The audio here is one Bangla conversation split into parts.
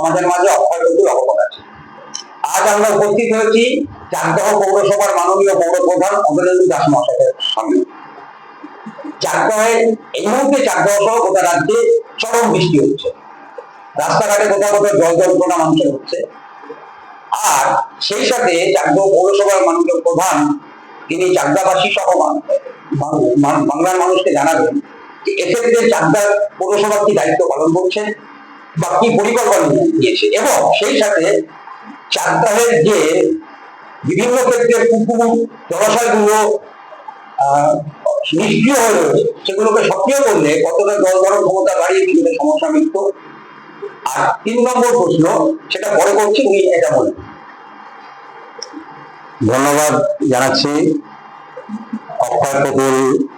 আমাদের মাঝে অক্ষয় বন্ধুর অবদান আছে। আজ আমরা উপস্থিত হয়েছি চাকদহ পৌরসভার মাননীয় পৌর প্রধান দাস মহাশয়ের সামনে এই মুহূর্তে সহ গোটা রাজ্যে চরম বৃষ্টি হচ্ছে। রাস্তাঘাটে কোথাও কোথাও জল যন্ত্রণা মানুষের হচ্ছে। আর সেই সাথে চাকদহ পৌরসভার মাননীয় প্রধান তিনি চাকদাবাসী সহ বাংলার মানুষকে জানাবেন এক্ষেত্রে চাকদা পৌরসভা কি দায়িত্ব পালন করছে বা কি পরিকল্পনা নিয়েছে এবং সেই সাথে চাকদাহের যে বিভিন্ন ক্ষেত্রে পুকুর জলাশয়গুলো নিষ্ক্রিয় হয়ে রয়েছে। সেগুলোকে সক্রিয় করলে কতটা জল ধারণ ক্ষমতা বাড়িয়ে কিছুটা সমস্যা মিটত আর তিন নম্বর প্রশ্ন, সেটা পরে করছি, উনি এটা বলেন ধন্যবাদ জানাচ্ছি অক্ষয় কপুর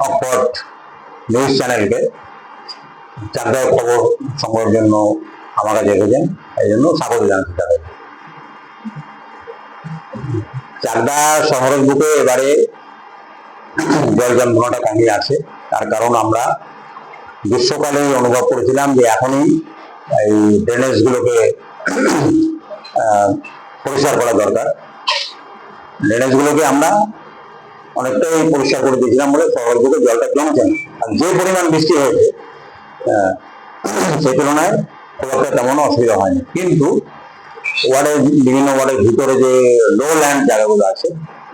অক্ষট নিউজ চ্যানেলকে। চাকদার খবর সংগ্রহের জন্য আমার কাছে এসেছেন এই জন্য স্বাগত জানাচ্ছি তাদের। চাকদা শহরের বুকে এবারে জল যন্ত্রণাটা কমই আছে। তার কারণ আমরা গ্রীষ্মকালে অনুভব করেছিলাম যে এখনই এই ড্রেনেজ গুলোকে আহ, পরিষ্কার করা দরকার। ড্রেনেজ গুলোকে আমরা অনেকটাই পরিষ্কার করে দিয়েছিলাম বলে শহরের বুকে জলটা জমেছে না। আর যে পরিমাণ বৃষ্টি হয়েছে সেই তুলনায় তেমন অসুবিধা হয়নি। কিন্তু ওয়ার্ডের, বিভিন্ন ওয়ার্ডের ভিতরে যে লো ল্যান্ড জায়গাগুলো আছে,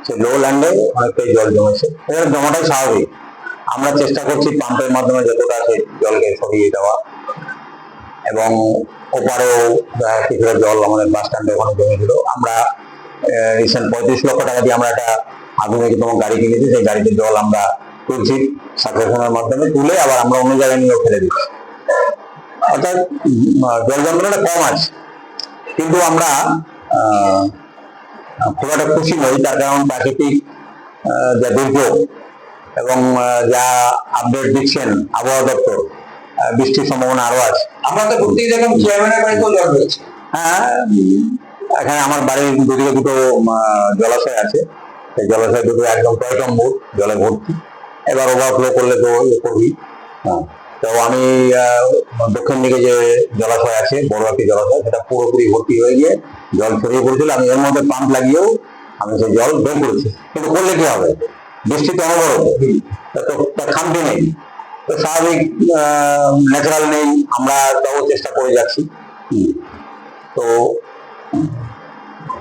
সেই লো ল্যান্ডে অনেকটাই জল জমেছে। এর জমাটাই স্বাভাবিক। আমরা চেষ্টা করছি পাম্পের মাধ্যমে যতটা সেই জলকে সরিয়ে দেওয়া। এবং ওপারেও কিছুটা জল আমাদের বাস স্ট্যান্ডে ওখানে জমেছিল আমরা রিসেন্ট পঁয়ত্রিশ লক্ষ টাকা দিয়ে আমরা একটা আধুনিকতম গাড়ি কিনেছি। সেই গাড়িতে জল আমরা তুলছি। সাবস্টেশনের মাধ্যমে তুলে আবার আমরা অন্য জায়গায় নিয়েও ফেলে দিচ্ছি। অর্থাৎ জল যন্ত্রণাটা কম আছে। কিন্তু আমরা খুব একটা খুশি নই তার কারণ প্রাকৃতিক যা দুর্যোগ এবং যা আপডেট দিচ্ছেন আবহাওয়া দপ্তর বৃষ্টির সম্ভাবনা আরও আছে। আমরা তো ঘুরতেই দেখলাম চেয়ারম্যানের বাড়িতেও জল রয়েছে হ্যাঁ এখানে আমার বাড়ির দুদিকে দুটো জলাশয় আছে। সেই জলাশয় দুটো একদম টয়টম্বুর জলে ভর্তি। এবার ওভারফ্লো করলে তো ইয়ে করবি। হ্যাঁ। তো আমি দক্ষিণ দিকে যে জলাশয় আছে, বড় একটি জলাশয়, সেটা পুরোপুরি ভর্তি হয়ে গিয়ে জল ছড়িয়ে পড়েছিল। আমি এর মধ্যে পাম্প লাগিয়েও আমি সেই জল বের করেছি। কিন্তু করলে কি হবে? বৃষ্টি তো অনবরত। খামতি নেই। তো স্বাভাবিক ন্যাচারাল নেই। আমরা তাও চেষ্টা করে যাচ্ছি। তো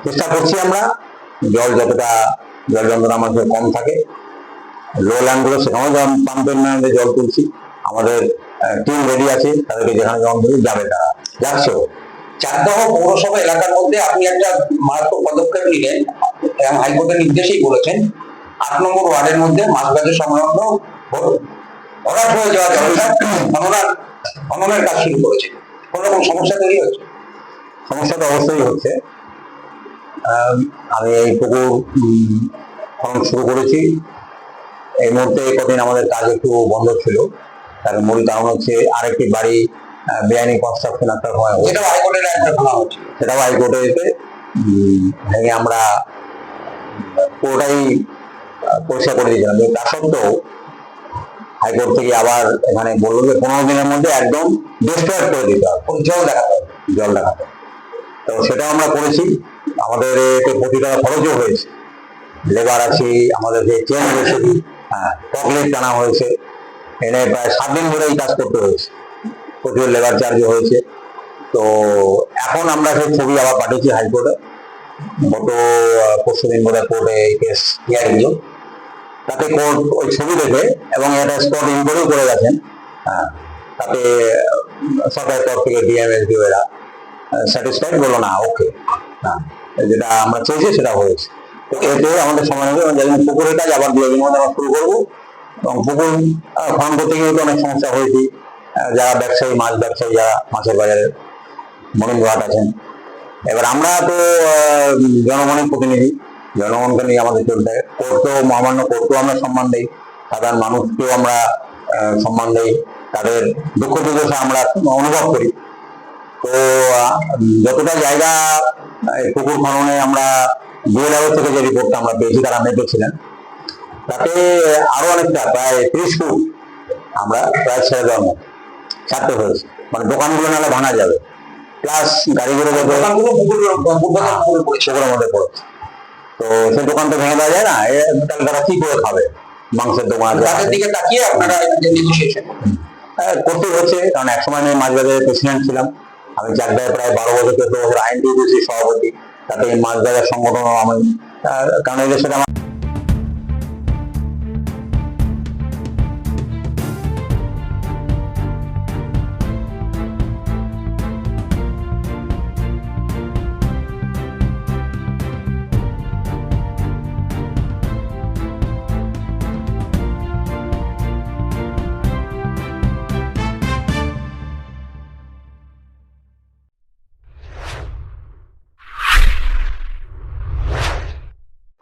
চেষ্টা করছি আমরা। জল যতটা, জল যন্ত্রণা আমাদের কম থাকে। লো ল্যান্ডগুলো সেখানেও পাম্পের ম্যানে জল তুলছি। আমাদের টিম রেডি আছে তাদেরকে যেখানে যেমন ধরি যাবে তারা। যাচ্ছেও চাকদহ পৌরসভা এলাকার মধ্যে আপনি একটা মারাত্মক পদক্ষেপ নিলেন এবং হাইকোর্টের নির্দেশেই বলেছেন আট নম্বর ওয়ার্ডের মধ্যে মাছবাজার সংলগ্ন ভর- ভরাট হয়ে যাওয়া জলাশয় খননার কাজ শুরু করেছে। কোন রকম সমস্যা তৈরি হচ্ছে? সমস্যা তো অবশ্যই হচ্ছে। আম, এই পুকুর খনন শুরু করেছি। এই মুহূর্তে কদিন আমাদের কাজ একটু বন্ধ ছিল। তার মূল কারণ হচ্ছে আরেকটি বাড়ি বেআইনি কনস্ট্রাকশন একটা হয় যেটা হাইকোর্টের একটা ভাঙা হচ্ছে। সেটাও হাইকোর্টে এসে উম, ভেঙে আমরা পুরোটাই পরিষ্কার করে দিয়েছিলাম। তা সত্ত্বেও হাইকোর্ট থেকে আবার এখানে বলল যে পনেরো দিনের মধ্যে একদম ডিস্ট্রয় করে দিতে হবে। জল দেখাতে জল দেখাতে তো সেটাও আমরা করেছি। আমাদের এতে কোটি টাকা খরচও হয়েছে। লেবার আছে আমাদের যে চেন রেসিপি হ্যাঁ চকলেট টানা হয়েছে। এনে প্রায় সাত দিন ধরে এই কাজ করতে হয়েছে। প্রচুর লেবার চার্জ হয়েছে। তো এখন আমরা সেই ছবি আবার পাঠিয়েছি হাইকোর্টে। গত পরশু দিন বোধহয় কোর্টে কেস হিয়ারিং তাতে কোর্ট ওই ছবি দেখে এবং এটা স্পট ইনকোয়ারিও করে গেছেন। হ্যাঁ তাতে সরকারের তরফ থেকে ডিএমএসডিও এরা স্যাটিসফাইড বলো না ওকে হ্যাঁ যেটা আমরা চেয়েছি সেটা হয়েছে। তো এতে আমাদের সময় হবে যেদিন পুকুরের কাজ আবার দু একদিনের মধ্যে আমরা শুরু করব। পুকুর খনন করতে গিয়ে অনেক সমস্যা হয়েছে। যারা ব্যবসায়ী, মাছ ব্যবসায়ী, যারা মাছের বাজারে মনিন ঘাট আছেন। এবার আমরা তো জনগণের প্রতিনিধি। জনগণকে নিয়ে আমাদের চলতে হয়। মহামান্য কোর্টকেও আমরা সম্মান দিই। সাধারণ মানুষকেও আমরা সম্মান দিই। তাদের দুঃখ দুর্দশা আমরা অনুভব করি। তো যতটা জায়গা পুকুর খননে আমরা বিএলআর থেকে যে রিপোর্টটা আমরা পেয়েছি, তারা মেপেছিলেন তাতে আরও অনেকটা প্রায় ত্রিশ ফুট আমরা প্রায় ছেড়ে দেওয়ার মতো। ছাড়তে হয়েছে মানে দোকানগুলো নাহলে ভাঙা যাবে। প্লাস গাড়িগুলো সেগুলোর মধ্যে পড়েছে তো সেই দোকান তো ভেঙে দেওয়া যায় না। তাহলে তারা কি করে খাবে? মাংসের দোকান তাদের দিকে তাকিয়ে আপনারা হ্যাঁ, করতে হচ্ছে কারণ একসময় আমি মাছ বাজারের প্রেসিডেন্ট ছিলাম। আমি চাকদায় প্রায় বারো বছর চোদ্দ বছর আইন দিয়েছি সভাপতি। তাতে এই মাছ বাজার সংগঠনও আমি। কারণ এদের সাথে আমার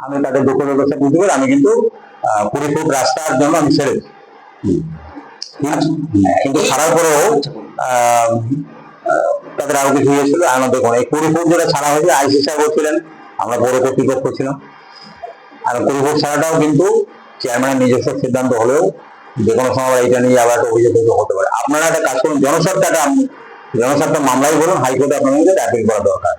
আমি তাদের দুঃখ ব্যবস্থা বুঝতে পারি আমি কিন্তু কুড়ি ফুট রাস্তার জন্য আমি ছেড়েছি হুম। কিন্তু কিন্তু ছাড়ার পরেও তাদের আরও কিছু ইয়ে ছিল আনন্দ দেখুন এই কুড়ি ফুট যেটা ছাড়া হয়েছে আইসি সাহেব ছিলেন আমরা পৌর কর্তৃপক্ষ ছিলাম আর কুড়ি ফুট ছাড়াটাও কিন্তু চেয়ারম্যানের নিজস্ব সিদ্ধান্ত হলেও যে কোনো সময় এটা নিয়ে আবার একটা অভিযোগ হতে পারে। আপনারা একটা কাজ করুন জনস্বার্থটা আপনি জনস্বার্থ মামলাই বলুন হাইকোর্টে আপনাদের অ্যাপিল করা দরকার।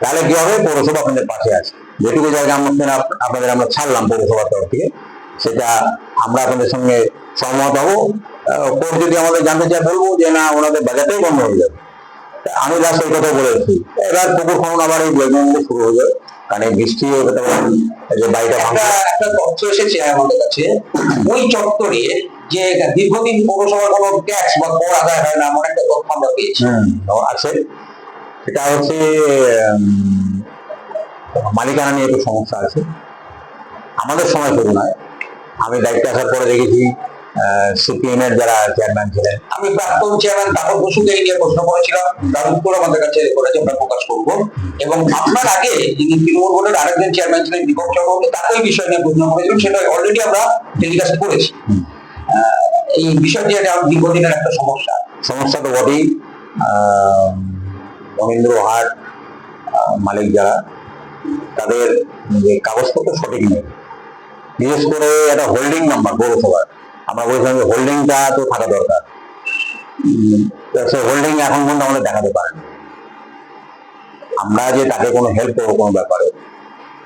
তাহলে কি হবে? পৌরসভা আপনাদের পাশে আছে। যেটুকু জায়গা আমাদের আপনাদের আমরা ছাড়লাম পৌরসভার তরফ থেকে সেটা আমরা আপনাদের সঙ্গে সহমত হব। কোর্ট যদি আমাদের জানতে চায় বলব যে না ওনাদের বাজারটাই বন্ধ হয়ে যাবে। আমি লাস্ট এই কথা বলেছি এবার পুকুর খনন আবার এই বেগমে শুরু হয়ে যাবে। কারণ এই বৃষ্টি যে বাড়িটা একটা তথ্য এসেছে আমাদের কাছে। ওই চত্বরে যে দীর্ঘদিন পৌরসভার কোনো ট্যাক্স বা কর আদায় হয় না এমন একটা তথ্য আমরা পেয়েছি। আছে। সেটা হচ্ছে মালিকানা নিয়ে একটু সমস্যা আছে। আমাদের সময় শুরু নয় আমি দায়িত্বে আসার পরে দেখেছি সিপিএম এর যারা চেয়ারম্যান ছিলেন আমি প্রাক্তন চেয়ারম্যান তাপর বসুকে নিয়ে প্রশ্ন করেছিলাম তার উত্তর আমাদের কাছে করেছে আমরা প্রকাশ করব। এবং আপনার আগে যিনি তৃণমূল বোর্ডের আরেকজন চেয়ারম্যান ছিলেন দীপক চক্রবর্তী তাকে এই বিষয় নিয়ে প্রশ্ন করেছিলেন সেটা অলরেডি আমরা টেলিকাস্ট করেছি। আহ, এই বিষয়টি একটা দীর্ঘদিনের একটা সমস্যা। সমস্যা তো বটেই। আহ, মহেন্দ্র হাট মালিক যারা তাদের কাগজপত্র সঠিক নেই। বিশেষ করে একটা হোল্ডিং নাম্বার পৌরসভার। আমরা বলেছিলাম যে হোল্ডিংটা তো থাকা দরকার। সেই হোল্ডিং এখন পর্যন্ত আমাদের দেখাতে পারেন। আমরা যে তাকে কোনো হেল্প করব কোনো ব্যাপারে।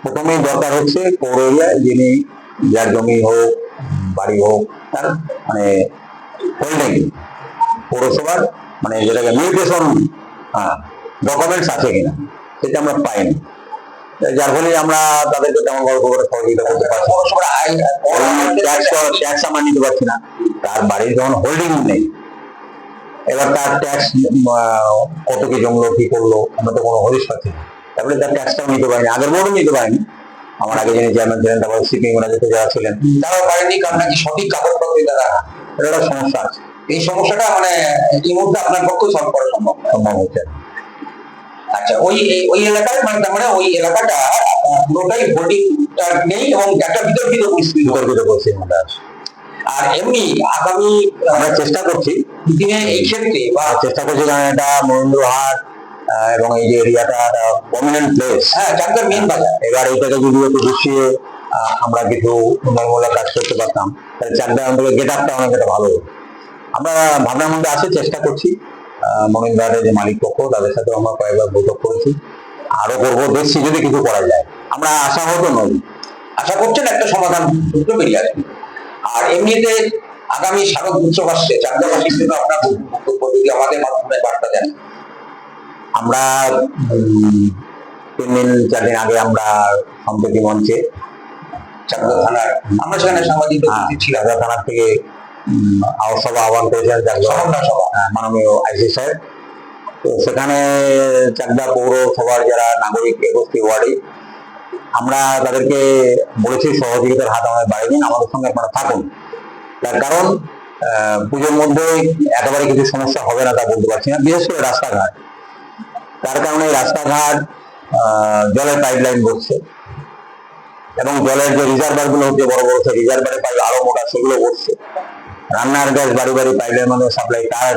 প্রথমেই দরকার হচ্ছে পৌর এরিয়ায় যিনি যার জমি হোক, বাড়ি হোক, তার মানে হোল্ডিং পৌরসভার মানে যেটাকে মিউটেশন ডকুমেন্টস আছে কিনা, সেটা আমরা পাইনি। যার ফলে আমরা তাদেরকে তেমন গল্প করে সহযোগিতা করতে পারছি। ট্যাক্স নিতে পারছি না তার বাড়ির যখন হোল্ডিং নেই, এবার তার ট্যাক্স কত কি জমলো, কি করল, আমরা তো কোনো হদিশ পাচ্ছি তারপরে তার ট্যাক্সটাও নিতে পারিনি, আগের বোর্ডও নিতে পারিনি আমার আগে যিনি চেয়ারম্যান ছিলেন, তারপর সিপিএম যেতে যারা ছিলেন, তারাও পারেনি কারণ নাকি সঠিক কাগজপত্র এটা একটা সমস্যা আছে এই সমস্যাটা মানে মুহূর্তে আপনার পক্ষে সলভ করা সম্ভব। সম্ভব হচ্ছে। আচ্ছা ওই ওই এলাকায় মানে তার মানে ওই এলাকাটা পুরোটাই ভোটিংটা নেই এবং একটা বিতর্কিত পরিস্থিতি বিতর্কিত পরিস্থিতির মধ্যে আর এমনি আগামী আমরা চেষ্টা করছি। দিনে এই ক্ষেত্রে বা চেষ্টা করছি কারণ এটা মহেন্দ্রহাট এবং এই যে এরিয়াটা একটা প্রমিনেন্ট প্লেস হ্যাঁ চাকদার মেন বাজার। এবার এইটাকে যদি একটু গুছিয়ে আমরা কিছু উন্নয়নমূলক কাজ করতে পারতাম তাহলে চাকদা অন্তত গেট আপটা অনেক একটা ভালো আমরা ভাবনার মধ্যে আছে চেষ্টা করছি। আহ, মনিন্দারের যে মালিক পক্ষ তাদের সাথে আমরা কয়েকবার বৈঠক করেছি। আরও করব দেখছি যদি কিছু করা যায়। আমরা আশা হতো নই। আশা করছেন একটা সমাধান সূত্র বেরিয়ে আসবে আর এমনিতে আগামী শারদ উৎসব আসছে চাকদাবাসীর জন্য আপনার বক্তব্য যদি আমাদের মাধ্যমে বার্তা দেন। আমরা তিন দিন চার দিন আগে আমরা সম্প্রতি মঞ্চে চাকদা থানার আমরা সেখানে সাংবাদিক উপস্থিত ছিলাম। রাজা থানা থেকে সভা। আহ্বান করেছেন মাননীয় আইসি সাহেব। তো সেখানে চাকদা পৌরসভার যারা নাগরিক একুশটি ওয়ার্ডে আমরা তাদেরকে বলেছি সহযোগিতার হাত আমাদের বাড়িয়ে দিন আমাদের সঙ্গে আপনারা থাকুন। তার কারণ পুজোর মধ্যে একেবারে কিছু সমস্যা হবে না তা বলতে পারছি না বিশেষ করে রাস্তাঘাট। তার কারণে রাস্তাঘাট জলের পাইপলাইন বসছে। এবং জলের যে রিজার্ভারগুলো হচ্ছে বড় বড় সেই রিজার্ভারের পাইপ আরও মোটা সেগুলো বসছে। রান্নার গ্যাস বাড়ি বাড়ি পাইপের মধ্যে সাপ্লাই তার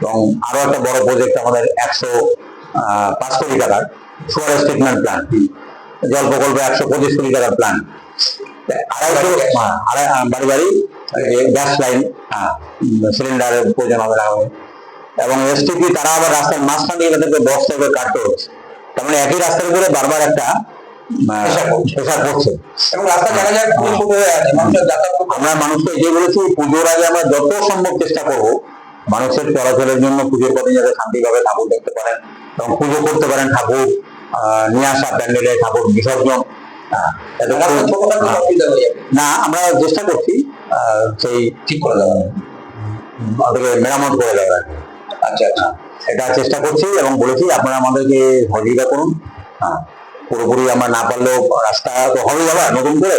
এবং আরও একটা বড় প্রজেক্ট আমাদের একশো পাঁচ কোটি টাকার সুয়ারেজ ট্রিটমেন্ট প্ল্যান্ট জল প্রকল্প একশো পঁচিশ কোটি টাকার প্ল্যান আড়াইশো আড়াই বাড়ি বাড়ি গ্যাস লাইন সিলিন্ডারের প্রয়োজন হবে না। এবং এসটিপি তারা আবার রাস্তার মাঝখান দিয়ে তাদেরকে বস্তা করে কাটতে হচ্ছে। তার মানে একই রাস্তার উপরে বারবার একটা এবং রাস্তা হয়ে আছে মানুষের যাতায়াত আমরা মানুষকে যে বলেছি পুজোর আগে আমরা যত সম্ভব চেষ্টা করব মানুষের চলাচলের জন্য পুজোর পরে যাতে শান্তিভাবে ঠাকুর দেখতে পারেন এবং পুজো করতে পারেন ঠাকুর নিয়ে আসা প্যান্ডেলে ঠাকুর বিসর্জন খুব- হয়ে। না আমরা চেষ্টা করছি সেই ঠিক করে দেওয়া ওদেরকে মেরামত করে দেওয়ার আচ্ছা আচ্ছা। এটা চেষ্টা করছি এবং বলেছি আপনারা আমাদেরকে সহযোগিতা করুন। হ্যাঁ। পুরোপুরি আমরা না পারলেও রাস্তা তো হবে আবার নতুন করে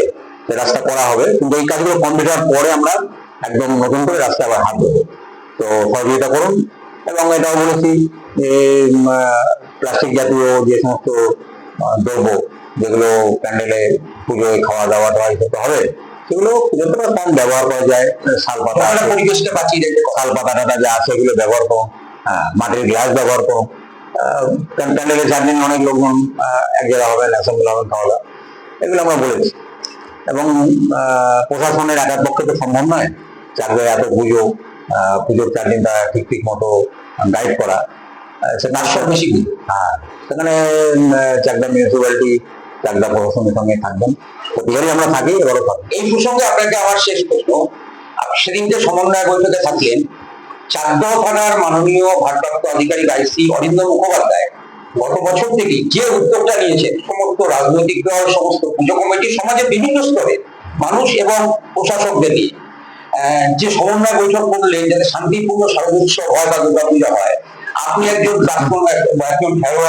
রাস্তা করা হবে। কিন্তু এই কাজগুলো কমপ্লিট হওয়ার পরে আমরা একদম নতুন করে রাস্তা আবার হাত দেবো তো সহযোগিতা করুন এবং এটাও বলেছি যে প্লাস্টিক জাতীয় যে সমস্ত দ্রব্য যেগুলো প্যান্ডেলে পুজোয় খাওয়া দাওয়া টাওয়া করতে হবে সেগুলো যতটা কম ব্যবহার করা যায় শাল পাতা পরিবেশটা বাঁচিয়ে শাল পাতা টাতা যা আছে এগুলো ব্যবহার করো হ্যাঁ মাটির গ্লাস ব্যবহার করো প্যান্ডেলে চার দিন অনেক লোকজন এক জায়গা হবে অ্যাসেম্বল হবে, খাওয়া এগুলো আমরা বলেছি। এবং প্রশাসনের একার পক্ষে তো সম্ভব নয় চাকরি এত পুজো পুজোর চার দিন তারা ঠিক ঠিক মতো গাইড করা। সেটা বেশি। হ্যাঁ সেখানে চাকদা মিউনিসিপ্যালিটি চাকদা প্রশাসনের সঙ্গে থাকবেন। প্রতিবারই আমরা থাকি, এবারও থাকব এই প্রসঙ্গে আপনাকে আমার শেষ প্রশ্ন, আপ- সেদিনকে সমন্বয় বৈঠকে থাকলেন চাকদহ মাননীয় ভারপ্রাপ্ত আধিকারিক আইসি অরিন্দ মুখোপাধ্যায় গত বছর থেকে যে উদ্যোগটা নিয়েছে সমস্ত রাজনৈতিক দল, সমস্ত পুজো কমিটি, সমাজের বিভিন্ন স্তরে, মানুষ এবং প্রশাসকদের নিয়ে। যে সমন্বয় বৈঠক করলে যাতে শান্তিপূর্ণ সর্বোৎসব হয় বা দুর্গা পূজা হয়, আপনি একজন একজন খেলোয়াড়